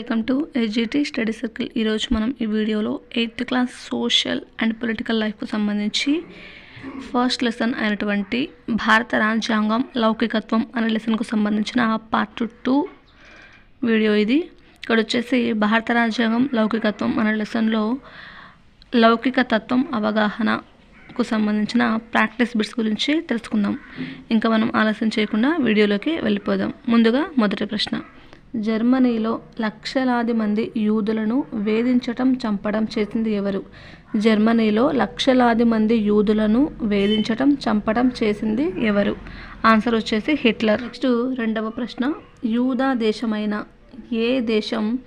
Welcome to AGT study circle ఈరోజు మనం ఈ వీడియోలో eighth class social and political లైఫ్కు సంబంధించి ఫస్ట్ లెసన్ అయినటువంటి భారత రాజ్యాంగం లౌకికత్వం అనే లెసన్కు సంబంధించిన పార్ట్ టూ వీడియో ఇది. ఇక్కడ వచ్చేసి భారత రాజ్యాంగం లౌకికత్వం అనే లెసన్లో లౌకిక తత్వం అవగాహనకు సంబంధించిన ప్రాక్టీస్ బిట్స్ గురించి తెలుసుకుందాం. ఇంకా మనం ఆలస్యం చేయకుండా వీడియోలోకి వెళ్ళిపోదాం. ముందుగా మొదటి ప్రశ్న. జర్మనీలో లక్షలాది మంది యూదులను వేధించటం చంపడం చేసింది ఎవరు? జర్మనీలో లక్షలాది మంది యూదులను వేధించటం చంపడం చేసింది ఎవరు? ఆన్సర్ వచ్చేసి హిట్లర్. నెక్స్ట్ రెండవ ప్రశ్న. యూదా దేశమైన ఏ దేశం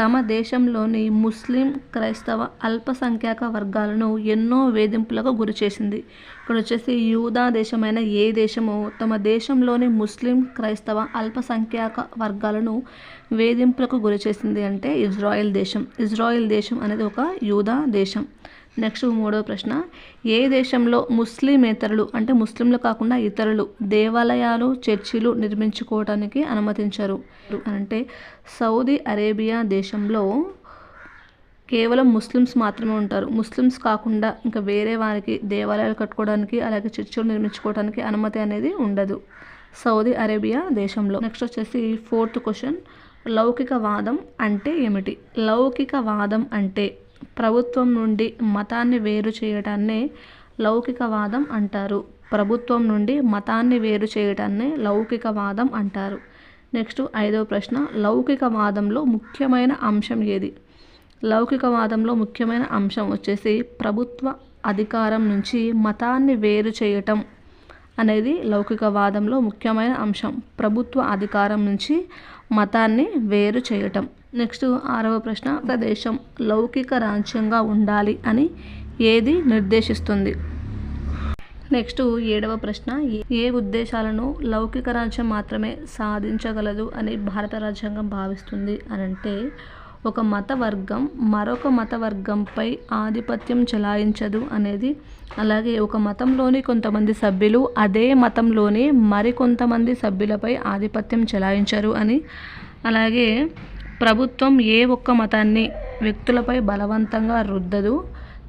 తమ దేశంలోని ముస్లిం క్రైస్తవ అల్పసంఖ్యాక వర్గాలను ఎన్నో వేధింపులకు గురి చేసింది. ఇక్కడ వచ్చేసి యూదా దేశమైన ఏ దేశమో తమ దేశంలోని ముస్లిం క్రైస్తవ అల్పసంఖ్యాక వర్గాలను వేధింపులకు గురి చేసింది అంటే ఇజ్రాయెల్ దేశం. ఇజ్రాయెల్ దేశం అనేది ఒక యూదా దేశం. నెక్స్ట్ మూడవ ప్రశ్న. ఏ దేశంలో ముస్లిమేతరులు అంటే ముస్లింలు కాకుండా ఇతరులు దేవాలయాలు చర్చిలు నిర్మించుకోవడానికి అనుమతించరు? అంటే సౌదీ అరేబియా దేశంలో కేవలం ముస్లిమ్స్ మాత్రమే ఉంటారు. ముస్లిమ్స్ కాకుండా ఇంకా వేరే వారికి దేవాలయాలు కట్టుకోవడానికి అలాగే చర్చిలు నిర్మించుకోవడానికి అనుమతి అనేది ఉండదు. సౌదీ అరేబియా దేశంలో. నెక్స్ట్ వచ్చేసి ఫోర్త్ క్వశ్చన్. లౌకికవాదం అంటే ఏమిటి? లౌకికవాదం అంటే ప్రభుత్వం నుండి మతాన్ని వేరు చేయడాన్నే లౌకికవాదం అంటారు. ప్రభుత్వం నుండి మతాన్ని వేరు చేయడాన్నే లౌకికవాదం అంటారు. నెక్స్ట్ ఐదవ ప్రశ్న లౌకికవాదంలో ముఖ్యమైన అంశం ఏది? లౌకికవాదంలో ముఖ్యమైన అంశం వచ్చేసి ప్రభుత్వ అధికారం నుంచి మతాన్ని వేరు చేయటం అనేది లౌకికవాదంలో ముఖ్యమైన అంశం. ప్రభుత్వ అధికారం నుంచి మతాన్ని వేరు చేయటం. నెక్స్ట్ ఆరవ ప్రశ్న ప్రదేశం లౌకిక రాజ్యంగా ఉండాలి అని ఏది నిర్దేశిస్తుంది? నెక్స్ట్ ఏడవ ప్రశ్న ఏ ఉద్దేశాలను లౌకిక రాజ్యం మాత్రమే సాధించగలదు అని భారత రాజ్యాంగం భావిస్తుంది అని అంటే ఒక మత వర్గం మరొక మత వర్గంపై ఆధిపత్యం చెలాయించదు అనేది అలాగే ఒక మతంలోని కొంతమంది సభ్యులు అదే మతంలోని మరికొంతమంది సభ్యులపై ఆధిపత్యం చెలాయించరు అని అలాగే ప్రభుత్వం ఏ ఒక్క మతాన్ని వ్యక్తులపై బలవంతంగా రుద్దదు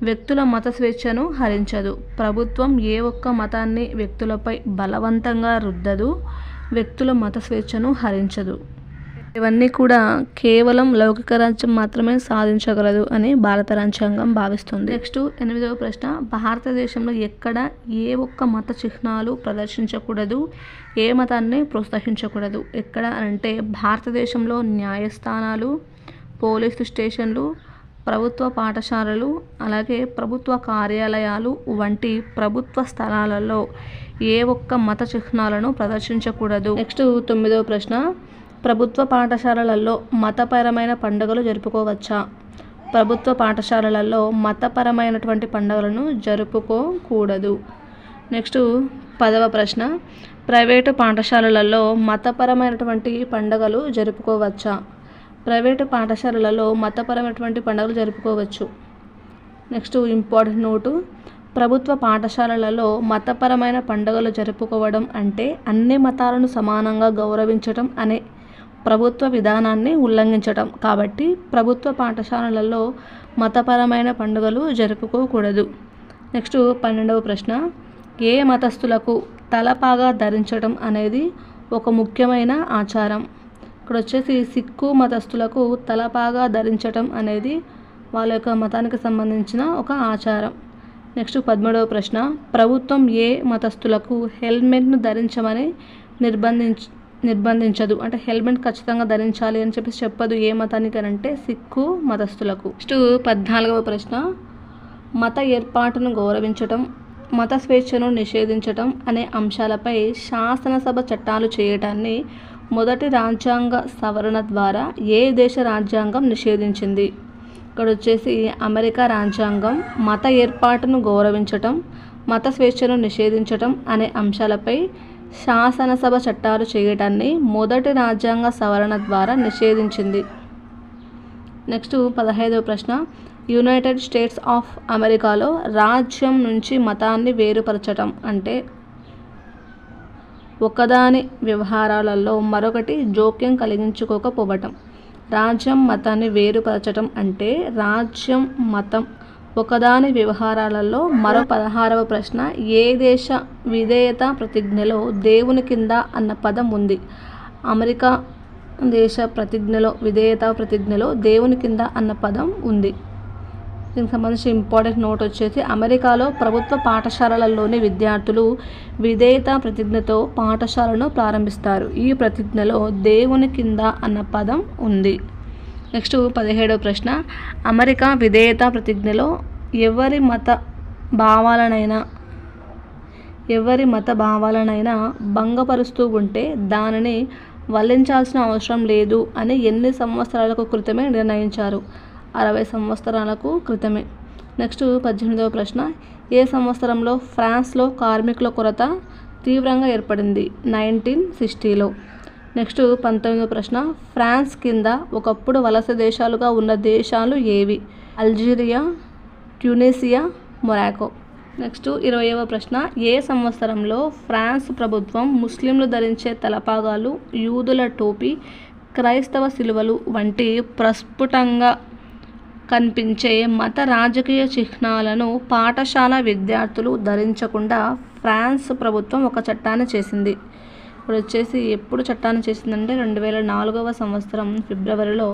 వ్యక్తుల మత స్వేచ్ఛను హరించదు. ప్రభుత్వం ఏ ఒక్క మతాన్ని వ్యక్తులపై బలవంతంగా రుద్దదు వ్యక్తుల మత స్వేచ్ఛను హరించదు. ఇవన్నీ కూడా కేవలం లౌకిక రాజ్యం మాత్రమే సాధించగలదు అని భారత రాజ్యాంగం భావిస్తుంది. నెక్స్ట్ ఎనిమిదవ ప్రశ్న. భారతదేశంలో ఎక్కడ ఏ ఒక్క మత చిహ్నాలు ప్రదర్శించకూడదు ఏ మతాన్ని ప్రోత్సహించకూడదు? ఎక్కడ అంటే భారతదేశంలో న్యాయస్థానాలు పోలీసు స్టేషన్లు ప్రభుత్వ పాఠశాలలు అలాగే ప్రభుత్వ కార్యాలయాలు వంటి ప్రభుత్వ స్థలాలలో ఏ ఒక్క మత చిహ్నాలను ప్రదర్శించకూడదు? నెక్స్ట్ తొమ్మిదవ ప్రశ్న. ప్రభుత్వ పాఠశాలలలో మతపరమైన పండుగలు జరుపుకోవచ్చా? ప్రభుత్వ పాఠశాలలలో మతపరమైనటువంటి పండుగలను జరుపుకోకూడదు. నెక్స్ట్ పదవ ప్రశ్న. ప్రైవేటు పాఠశాలలలో మతపరమైనటువంటి పండుగలు జరుపుకోవచ్చా? ప్రైవేటు పాఠశాలలలో మతపరమైనటువంటి పండుగలు జరుపుకోవచ్చు. Next important note. ప్రభుత్వ పాఠశాలలలో మతపరమైన పండుగలు జరుపుకోవడం అంటే అన్ని మతాలను సమానంగా గౌరవించటం అనే ప్రభుత్వ విధానాన్ని ఉల్లంఘించటం. కాబట్టి ప్రభుత్వ పాఠశాలలలో మతపరమైన పండుగలు జరుపుకోకూడదు. నెక్స్ట్ పన్నెండవ ప్రశ్న. ఏ మతస్థులకు తలపాగా ధరించడం అనేది ఒక ముఖ్యమైన ఆచారం? ఇక్కడ వచ్చేసి సిక్కు మతస్థులకు తలపాగా ధరించటం అనేది వాళ్ళ యొక్క మతానికి సంబంధించిన ఒక ఆచారం. నెక్స్ట్ పదమూడవ ప్రశ్న. ప్రభుత్వం ఏ మతస్థులకు హెల్మెట్ను ధరించమని నిర్బంధించ నిర్బంధించదు. అంటే హెల్మెట్ ఖచ్చితంగా ధరించాలి అని చెప్పేసి చెప్పదు ఏ మతానికి అంటే సిక్కు మతస్థులకు. నెక్స్ట్ పద్నాలుగవ ప్రశ్న. మత ఏర్పాటును గౌరవించటం మత స్వేచ్ఛను నిషేధించటం అనే అంశాలపై శాసనసభ చట్టాలు చేయటాన్ని మొదటి రాజ్యాంగ సవరణ ద్వారా ఏ దేశ రాజ్యాంగం నిషేధించింది? ఇక్కడ వచ్చేసి అమెరికా రాజ్యాంగం మత ఏర్పాటును గౌరవించటం మత స్వేచ్ఛను నిషేధించటం అనే అంశాలపై శాసనసభ చట్టాలు చేయటాన్ని మొదటి రాజ్యాంగ సవరణ ద్వారా నిషేధించింది. నెక్స్ట్ పదహైదవ ప్రశ్న. యునైటెడ్ స్టేట్స్ ఆఫ్ అమెరికాలో రాజ్యం నుంచి మతాన్ని వేరుపరచటం అంటే ఒకదాని వ్యవహారాలలో మరొకటి జోక్యం కలిగించుకోకపోవటం. రాజ్యం మతాన్ని వేరుపరచటం అంటే రాజ్యం మతం ఒకదాని వ్యవహారాలలో మరో పదహారవ ప్రశ్న ఏ దేశ విధేయత ప్రతిజ్ఞలో దేవుని కింద అన్న పదం ఉంది? అమెరికా దేశ ప్రతిజ్ఞలో విధేయత ప్రతిజ్ఞలో దేవుని కింద అన్న పదం ఉంది. దీనికి సంబంధించి ఇంపార్టెంట్ నోట్ వచ్చేసి అమెరికాలో ప్రభుత్వ పాఠశాలలలోని విద్యార్థులు విధేయత ప్రతిజ్ఞతో పాఠశాలను ప్రారంభిస్తారు. ఈ ప్రతిజ్ఞలో దేవుని కింద అన్న పదం ఉంది. నెక్స్ట్ పదిహేడవ ప్రశ్న. అమెరికా విధేయత ప్రతిజ్ఞలో ఎవరి మత భావాలనైనా ఎవరి మత భావాలనైనా భంగపరుస్తూ ఉంటే దానిని వల్లించాల్సిన అవసరం లేదు అని ఎన్ని సంవత్సరాలకు క్రితమే నిర్ణయించారు? అరవై సంవత్సరాలకు క్రితమే నెక్స్ట్ పద్దెనిమిదవ ప్రశ్న. ఏ సంవత్సరంలో ఫ్రాన్స్లో కార్మికుల కొరత తీవ్రంగా ఏర్పడింది? నైన్టీన్ సిక్స్టీలో. నెక్స్ట్ పంతొమ్మిదవ ప్రశ్న. ఫ్రాన్స్ కింద ఒకప్పుడు వలస దేశాలుగా ఉన్న దేశాలు ఏవి? Algeria ట్యునీసియా Morocco. నెక్స్ట్ ఇరవయవ ప్రశ్న. ఏ సంవత్సరంలో ఫ్రాన్స్ ప్రభుత్వం ముస్లింలు ధరించే తలపాగాలు యూదుల టోపీ క్రైస్తవ శిలువలు వంటి ప్రస్ఫుటంగా కనిపించే మత రాజకీయ చిహ్నాలను పాఠశాల విద్యార్థులు ధరించకుండా ఫ్రాన్స్ ప్రభుత్వం ఒక చట్టాన్ని చేసింది. ఇప్పుడు వచ్చేసి ఎప్పుడు చట్టాన్ని చేసిందంటే రెండు వేల నాలుగవ సంవత్సరం ఫిబ్రవరిలో.